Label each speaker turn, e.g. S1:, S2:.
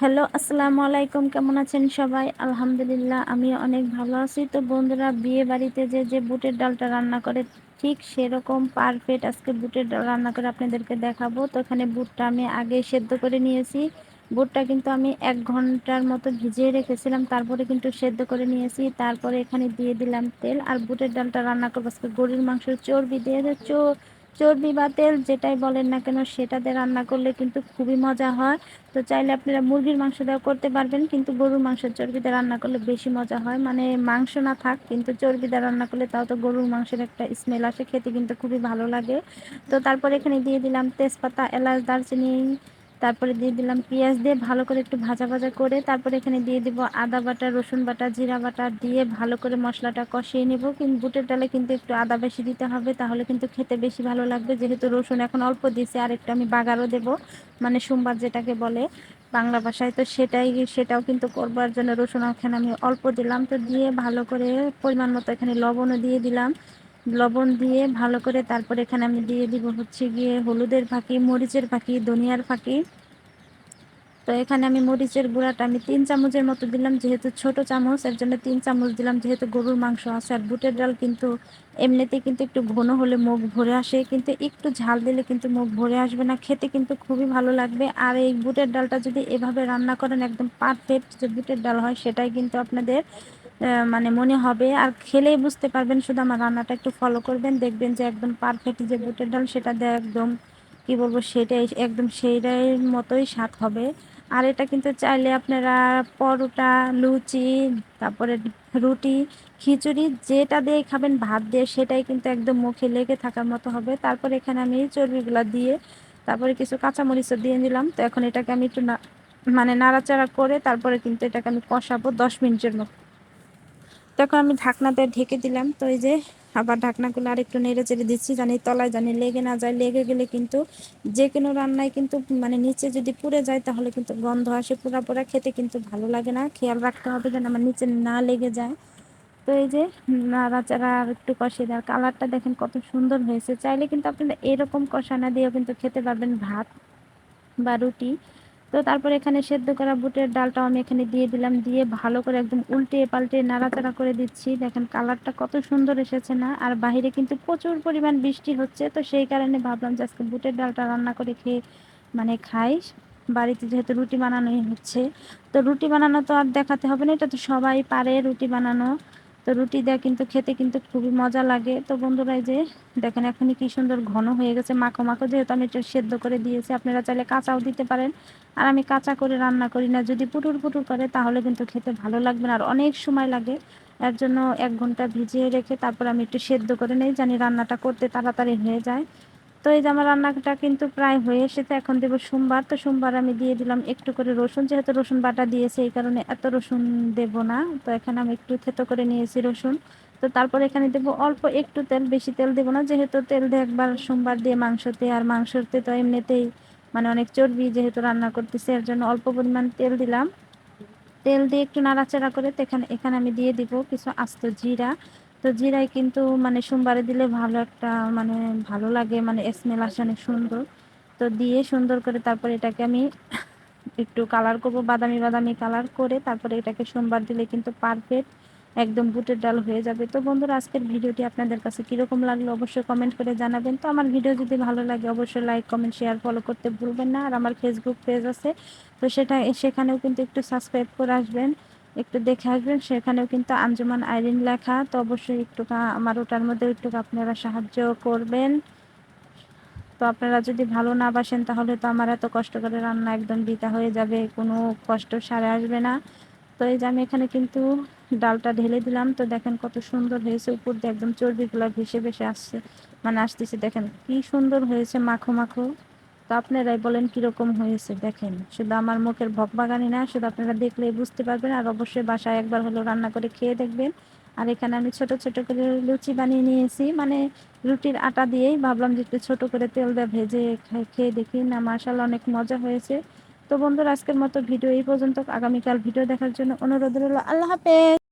S1: Hello, আসসালামু আলাইকুম। কেমন আছেন সবাই? আলহামদুলিল্লাহ আমি অনেক ভালো আছি। তো বন্ধুরা, বিয়ে বাড়িতে যে যে বুটের ডালটা রান্না করে, ঠিক সেরকম পারফেক্ট আজকে বুটের ডাল রান্না করে আপনাদেরকে দেখাবো। তো এখানে বুটটা আমি আগে সেদ্ধ করে নিয়েছি। বুটটা কিন্তু আমি এক ঘণ্টার মতো ভিজিয়ে রেখেছিলাম, তারপরে কিন্তু সেদ্ধ করে নিয়েছি। তারপরে এখানে দিয়ে দিলাম তেল, আর বুটের ডালটা রান্না করব আজকে গরুর মাংস চর্বি দিয়ে। চোর চর্বি বা তেল যেটাই বলেন না কেন সেটা দিয়ে রান্না করলে কিন্তু খুবই মজা হয়। তো চাইলে আপনারা মুরগির মাংস দেওয়া করতে পারবেন, কিন্তু গরুর মাংসের চর্বিতে রান্না করলে বেশি মজা হয়। মানে মাংস না থাক, কিন্তু চর্বিতে রান্না করলে তাও তো গরুর মাংসের একটা স্মেল আসে, খেতে কিন্তু খুবই ভালো লাগে। তো তারপর এখানে দিয়ে দিলাম তেজপাতা, এলাচ, দারচিনি তারপরে দিয়ে দিলাম পেঁয়াজ দিয়ে ভালো করে একটু ভাজা ভাজা করে তারপরে এখানে দিয়ে দিব আদা বাটা, রসুন বাটা, জিরা বাটা দিয়ে ভালো করে মশলাটা কষিয়ে নেব। কিন্তু বুটের ডালে কিন্তু একটু আদা বেশি দিতে হবে, তাহলে কিন্তু খেতে বেশি ভালো লাগবে। যেহেতু রসুন এখন অল্প দিয়েছে আর একটু আমি বাগারও দেব মানে সোমবার যেটাকে বলে বাংলা ভাষায়। তো সেটাই, সেটাও কিন্তু করবার জন্য রসুন এখানে আমি অল্প দিলাম। তো দিয়ে ভালো করে পরিমাণ মতো এখানে লবণও দিয়ে দিলাম। লবণ দিয়ে ভালো করে তারপর এখানে আমি দিয়ে দিব হচ্ছে গিয়ে হলুদের ফাঁকি, মরিচের ফাঁকি, ধনিয়ার ফাঁকি। তো এখানে আমি মরিচের গুঁড়াটা আমি তিন চামচের মতো দিলাম, যেহেতু ছোট চামচ, এর জন্য তিন চামচ দিলাম, যেহেতু গরুর মাংস আছে। আর বুটের ডাল কিন্তু এমনিতে কিন্তু একটু ঘন হলে মুখ ভরে আসে, কিন্তু একটু ঝাল দিলে কিন্তু মুখ ভরে আসবে না। খেতে কিন্তু খুবই ভালো লাগবে। আর এই বুটের ডালটা যদি এভাবে রান্না করেন, একদম পারফেক্ট যে বুটের ডাল হয়, সেটাই কিন্তু আপনাদের মানে মনে হবে। আর খেলেই বুঝতে পারবেন, শুধু আমার রান্নাটা একটু ফলো করবেন। দেখবেন যে একদম পারফেক্ট যে বুটের ডাল, সেটা দেয় একদম, কি বলব, সেটাই, একদম সেইটাই মতোই স্বাদ হবে। আর এটা কিন্তু চাইলে আপনারা পরোটা, লুচি, তারপরে রুটি, খিচুড়ি, যেটা দিয়ে খাবেন, ভাত দিয়ে, সেটাই কিন্তু একদম মুখে লেগে থাকার মতো হবে। তারপর এখানে আমি চর্বিগুলো দিয়ে, তারপরে কিছু কাঁচামরিচও দিয়ে নিলাম। তো এখন এটাকে আমি একটু মানে নাড়াচাড়া করে তারপরে কিন্তু এটাকে আমি কষাবো দশ মিনিটের মতো। তখন আমি ঢাকনাতে ঢেকে দিলাম। তো এই যে আবার ঢাকনাগুলো আর একটু নেড়ে চেড়ে দিচ্ছি, জানি তলায় জানি লেগে না যায়। লেগে গেলে কিন্তু যে কোনো রান্নায় কিন্তু মানে নিচে যদি পুড়ে যায়, তাহলে কিন্তু গন্ধ আসে। পুরা পোড়া খেতে কিন্তু ভালো লাগে না। খেয়াল রাখতে হবে যেন আমার নিচে না লেগে যায়। তো এই যে নাড়াচাড়া আর একটু কষিয়ে দেওয়ার কালারটা দেখেন কত সুন্দর হয়েছে। চাইলে কিন্তু আপনারা এরকম কষানা দিয়েও কিন্তু খেতে পারবেন ভাত বা রুটি। তো তারপর এখানে সেদ্ধ করা বুটের ডালটাও আমি এখানে দিয়ে দিলাম, দিয়ে ভালো করে একদম উল্টে পাল্টে নাড়াচাড়া করে দিচ্ছি। দেখেন কালারটা কত সুন্দর এসেছে না? আর বাহিরে কিন্তু প্রচুর পরিমাণ বৃষ্টি হচ্ছে, তো সেই কারণে ভাবলাম যে আজকে বুটের ডালটা রান্না করে খেয়ে মানে খাই। বাড়িতে যেহেতু রুটি বানানোই হচ্ছে, তো রুটি বানানো তো আর দেখাতে হবে না, এটা তো সবাই পারে রুটি বানানো। তো রুটি দেওয়া কিন্তু খেতে কিন্তু খুবই মজা লাগে। তো বন্ধুরা যে দেখেন এখনই কি সুন্দর ঘন হয়ে গেছে মাখো মাখো, যেহেতু আমি একটু সেদ্ধ করে দিয়েছি, আপনারা চাইলে কাঁচাও দিতে পারেন। আর আমি কাঁচা করে রান্না করি না, যদি পুটুর পুটুর করে তাহলে কিন্তু খেতে ভালো লাগবে না, আর অনেক সময় লাগে। এর জন্য এক ঘণ্টা ভিজিয়ে রেখে তারপর আমি একটু সেদ্ধ করে নেই, জানি রান্নাটা করতে তাড়াতাড়ি হয়ে যায়। তো এই যে আমার রান্নাটা কিন্তু প্রায় হয়ে এসেছে, এখন দেবো সোমবার। তো সোমবার আমি দিয়ে দিলাম একটু করে রসুন, যেহেতু রসুন বাটা দিয়েছে, এই কারণে এত রসুন দেব না। তো এখানে আমি একটু থেতো করে নিয়েছি রসুন। তো তারপর এখানে দেবো অল্প একটু তেল, বেশি তেল দেবো না, যেহেতু তেল দিয়ে একবার সোমবার দিয়ে মাংসতে আর মাংসতে তো এমনিতেই মানে অনেক চর্বি যেহেতু রান্না করতেছি, এর জন্য অল্প পরিমাণ তেল দিলাম। তেল দিয়ে একটু নাড়াচাড়া করে এখানে এখানে আমি দিয়ে দিব কিছু আস্ত জিরা। তো জিরাই কিন্তু মানে সোমবারে দিলে ভালো একটা মানে ভালো লাগে মানে স্মেল আসে অনেক সুন্দর। তো দিয়ে সুন্দর করে তারপর এটাকে আমি একটু কালার করব, বাদামি বাদামি কালার করে তারপরে এটাকে সোমবার দিলে কিন্তু পারফেক্ট একদম বুটের ডাল হয়ে যাবে। তো বন্ধুরা, আজকের ভিডিওটি আপনাদের কাছে কীরকম লাগল অবশ্যই কমেন্ট করে জানাবেন। তো আমার ভিডিও যদি ভালো লাগে অবশ্যই লাইক কমেন্ট শেয়ার ফলো করতে ভুলবেন না। আর আমার ফেসবুক পেজ আছে, তো সেটা, সেখানেও কিন্তু একটু সাবস্ক্রাইব করে আসবেন। একটু দেখে আসবেন। সেখানেও কিন্তু আঞ্জুমান আইরিন লেখা। তো অবশ্যই একটু আমার ওটার মধ্যে একটু আপনারা সাহায্য করবেন। তো আপনারা যদি ভালো না বাসেন, তাহলে তো আমার এত কষ্ট করে রান্না একদম বিতা হয়ে যাবে। কোনো কষ্ট সারে আসবে না। তো এই যে আমি এখানে কিন্তু ডালটা ঢেলে দিলাম। তো দেখেন কত সুন্দর হয়েছে উপর দিয়ে একদম চর্বিগুলো ভেসে ভেসে আসছে। মানে আসতেছে, দেখেন কি সুন্দর হয়েছে মাখো মাখো। তো আপনারাই বলেন কীরকম হয়েছে, দেখেন। শুধু আমার মুখের ভক বাগানি না, শুধু আপনারা দেখলেই বুঝতে পারবেন। আর অবশ্যই বাসায় একবার হলো রান্না করে খেয়ে দেখবেন। আর এখানে আমি ছোট ছোট করে লুচি বানিয়ে নিয়েছি। মানে রুটির আটা দিয়েই ভাবলাম যে একটু ছোটো করে তেল দিয়ে ভেজে খেয়ে দেখি। না মার্শাল অনেক মজা হয়েছে। তো বন্ধুরা, আজকের মতো ভিডিও এই পর্যন্ত। আগামীকাল ভিডিও দেখার জন্য অনুরোধ রইল। আল্লাহ হাফেজ!